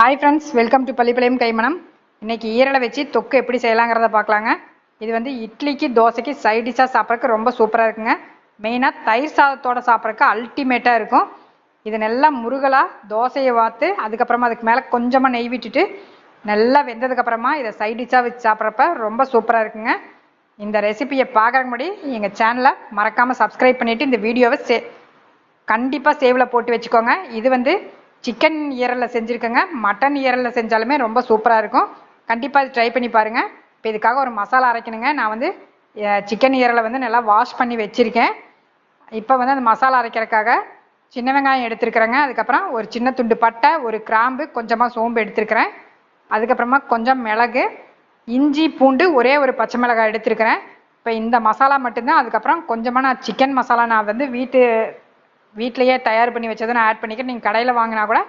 Hi friends welcome to Pallipalayam கைமணம் இன்னைக்கு ஈரலை வச்சு தொக்கு எப்படி செய்யலாங்கிறத பார்க்கலாங்க. இது வந்து இட்லிக்கு தோசைக்கு சைட் டிஷ்ஷாக சாப்பிட்றதுக்கு ரொம்ப சூப்பராக இருக்குங்க. மெயினாக தயிர் சாதத்தோட சாப்பிட்றதுக்கு அல்டிமேட்டாக இருக்கும். இது நல்லா முருகலாக தோசையை வாத்து அதுக்கப்புறமா அதுக்கு மேலே கொஞ்சமாக நெய் விட்டுட்டு நல்லா வெந்ததுக்கப்புறமா இதை சைட் டிஷ்ஷாக வச்சு சாப்பிட்றப்ப ரொம்ப சூப்பராக இருக்குங்க. இந்த ரெசிபியை பார்க்குறக்கு முடி எங்கள் சேனலை மறக்காமல் சப்ஸ்கிரைப் பண்ணிவிட்டு இந்த வீடியோவை சே கண்டிப்பாக சேவில் போட்டு வச்சுக்கோங்க. இது வந்து சிக்கன் ஈரலில் செஞ்சுருக்கேங்க. மட்டன் ஈரலில் செஞ்சாலுமே ரொம்ப சூப்பராக இருக்கும். கண்டிப்பாக இது ட்ரை பண்ணி பாருங்கள் இப்போ இதுக்காக ஒரு மசாலா அரைக்கணுங்க. நான் வந்து சிக்கன் ஈரலை வந்து நல்லா வாஷ் பண்ணி வச்சுருக்கேன். இப்போ வந்து அந்த மசாலா அரைக்கிறதுக்காக சின்ன வெங்காயம் எடுத்துருக்குறேங்க. அதுக்கப்புறம் ஒரு சின்ன துண்டு பட்டை ஒரு கிராம்பு கொஞ்சமாக சோம்பு எடுத்துருக்கிறேன். அதுக்கப்புறமா கொஞ்சம் மிளகு இஞ்சி பூண்டு ஒரே ஒரு பச்சை மிளகாய் எடுத்துருக்கிறேன். இப்போ இந்த மசாலா மட்டும்தான். அதுக்கப்புறம் கொஞ்சமாக நான் சிக்கன் மசாலா நான் வந்து வீட்டு வீட்லேயே தயார் பண்ணி வச்சதை நான் ஆட் பண்ணிக்கிறேன். நீங்கள் கடையில் வாங்கினா கூட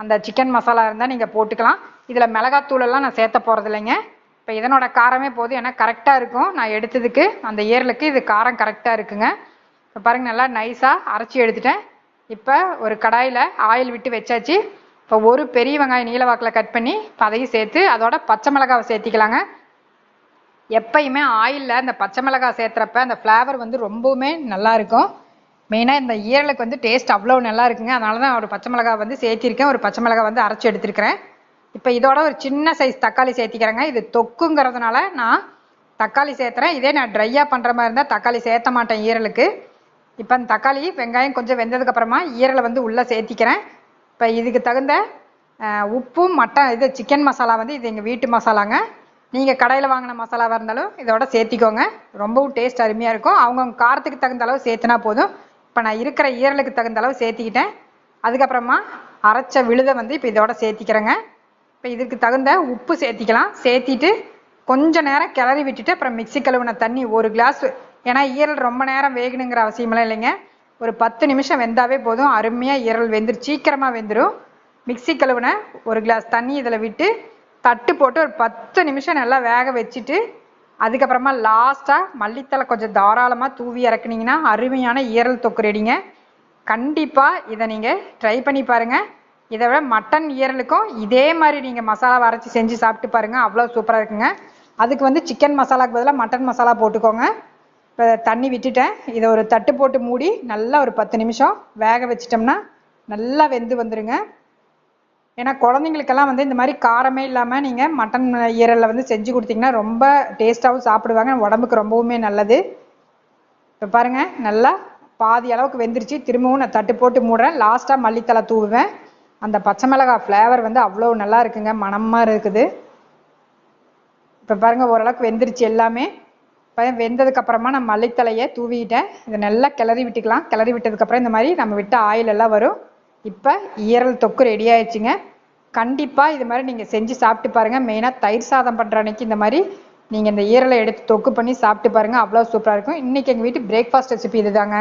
அந்த சிக்கன் மசாலா இருந்தால் நீங்கள் போட்டுக்கலாம். இதில் மிளகாத்தூளெல்லாம் நான் சேர்த்த போகிறது இல்லைங்க. இப்போ இதனோட காரமே போதும். ஏன்னா கரெக்டாக இருக்கும். நான் எடுத்ததுக்கு அந்த ஏரலுக்கு இது காரம் கரெக்டாக இருக்குங்க. இப்போ பாருங்கள் நல்லா நைஸாக அரைச்சி எடுத்துட்டேன். இப்போ ஒரு கடாயில் ஆயில் விட்டு வச்சாச்சு. இப்போ ஒரு பெரிய வெங்காயம் நீல வாக்கில் கட் பண்ணி இப்போ அதையும் சேர்த்து அதோட பச்சை மிளகாவை சேர்த்திக்கலாங்க. எப்பயுமே ஆயிலில் அந்த பச்சை மிளகாய் சேர்த்துறப்ப அந்த ஃப்ளேவர் வந்து ரொம்பவுமே நல்லாயிருக்கும் மெயினாக இந்த ஈரலுக்கு வந்து டேஸ்ட் அவ்வளோ நல்லா இருக்குங்க. அதனால தான் ஒரு பச்சை மிளகா வந்து சேர்த்திருக்கேன். ஒரு பச்சை மிளகா வந்து அரைச்சி எடுத்துருக்கிறேன். இப்போ இதோட ஒரு சின்ன சைஸ் தக்காளி சேர்த்திக்கிறேங்க. இது தொக்குங்கிறதுனால நான் தக்காளி சேர்த்துறேன். இதே நான் ட்ரையாக பண்ணுற மாதிரி இருந்தால் தக்காளி சேர்த்த மாட்டேன் ஈரலுக்கு. இப்போ அந்த தக்காளி வெங்காயம் கொஞ்சம் வெந்ததுக்கப்புறமா ஈரலை வந்து உள்ளே சேர்த்திக்கிறேன். இப்போ இதுக்கு தகுந்த உப்பும் மட்டன் இது சிக்கன் மசாலா வந்து இது எங்கள் வீட்டு மசாலாங்க நீங்கள் கடையில் வாங்கின மசாலாவாக இருந்தாலும் இதோட சேர்த்திக்கோங்க. ரொம்பவும் டேஸ்ட் அருமையாக இருக்கும். அவங்கவுங்க காரத்துக்கு தகுந்த அளவு சேர்த்துனா போதும். இப்போ நான் இருக்கிற ஈரலுக்கு தகுந்த அளவு சேர்த்திக்கிட்டேன். அதுக்கப்புறமா அரைச்ச விழுதை வந்து இப்போ இதோட சேர்த்திக்கிறேங்க. இப்போ இதுக்கு தகுந்த உப்பு சேர்த்திக்கலாம். சேர்த்திட்டு கொஞ்ச நேரம் கிளறி விட்டுட்டு அப்புறம் மிக்ஸி கழுவின தண்ணி ஒரு கிளாஸ் ஏன்னா ஈரல் ரொம்ப நேரம் வேகணுங்கிற அவசியமெல்லாம் இல்லைங்க. ஒரு பத்து நிமிஷம் வெந்தாவே போதும். அருமையாக ஈரல் வெந்துரு சீக்கிரமாக வெந்துடும் மிக்ஸி கழுவின ஒரு கிளாஸ் தண்ணி இதில் விட்டு தட்டு போட்டு ஒரு பத்து நிமிஷம் நல்லா வேக வச்சுட்டு அதுக்கப்புறமா லாஸ்ட்டாக மல்லித்தலை கொஞ்சம் தாராளமாக தூவி இறக்குனீங்கன்னா அருமையான ஈரல் தொக்கு ரெடிங்க கண்டிப்பாக இதை நீங்கள் ட்ரை பண்ணி பாருங்கள் இதை விட மட்டன் ஈரலுக்கும் இதே மாதிரி நீங்கள் மசாலா அரைச்சி செஞ்சு சாப்பிட்டு பாருங்கள் அவ்வளோ சூப்பராக இருக்குங்க. அதுக்கு வந்து சிக்கன் மசாலாக்கு பதிலாக மட்டன் மசாலா போட்டுக்கோங்க. இப்போ தண்ணி விட்டுட்டேன். இதை ஒரு தட்டு போட்டு மூடி நல்லா ஒரு பத்து நிமிஷம் வேக வச்சிட்டோம்னா நல்லா வெந்து வந்துடுங்க ஏன்னா குழந்தைங்களுக்கெல்லாம் வந்து இந்த மாதிரி காரமே இல்லாமல் நீங்கள் மட்டன் ஈரலில் வந்து செஞ்சு கொடுத்தீங்கன்னா ரொம்ப டேஸ்ட்டாகவும் சாப்பிடுவாங்க. உடம்புக்கு ரொம்பவுமே நல்லது. இப்போ பாருங்கள் நல்லா பாதி அளவுக்கு வெந்துருச்சு. திரும்பவும் நான் தட்டு போட்டு மூடுறேன். லாஸ்ட்டாக மல்லித்தலை தூவுவேன். அந்த பச்சை மிளகாய் ஃப்ளேவர் வந்து அவ்வளோ நல்லா இருக்குங்க. மணமாக இருக்குது. இப்போ பாருங்கள் ஓரளவுக்கு வெந்துருச்சு எல்லாமே. இப்போ நான் மல்லித்தலையை தூவிட்டேன். இதை நல்லா கிளறி விட்டுக்கலாம். கிளறி விட்டதுக்கப்புறம் இந்த மாதிரி நம்ம விட்ட ஆயில் எல்லாம் வரும். இப்போ ஈரல் தொக்கு ரெடி ஆயிடுச்சுங்க. கண்டிப்பாக இது மாதிரி நீங்கள் செஞ்சு சாப்பிட்டு பாருங்கள் மெயினாக தயிர் சாதம் பண்ணுற அன்னைக்கு இந்த மாதிரி நீங்கள் இந்த ஈரலை எடுத்து தொக்கு பண்ணி சாப்பிட்டு பாருங்கள் அவ்வளோ சூப்பராக இருக்கும். இன்றைக்கி எங்கள் வீட்டு பிரேக்ஃபாஸ்ட் ரெசிபி இதுதாங்க.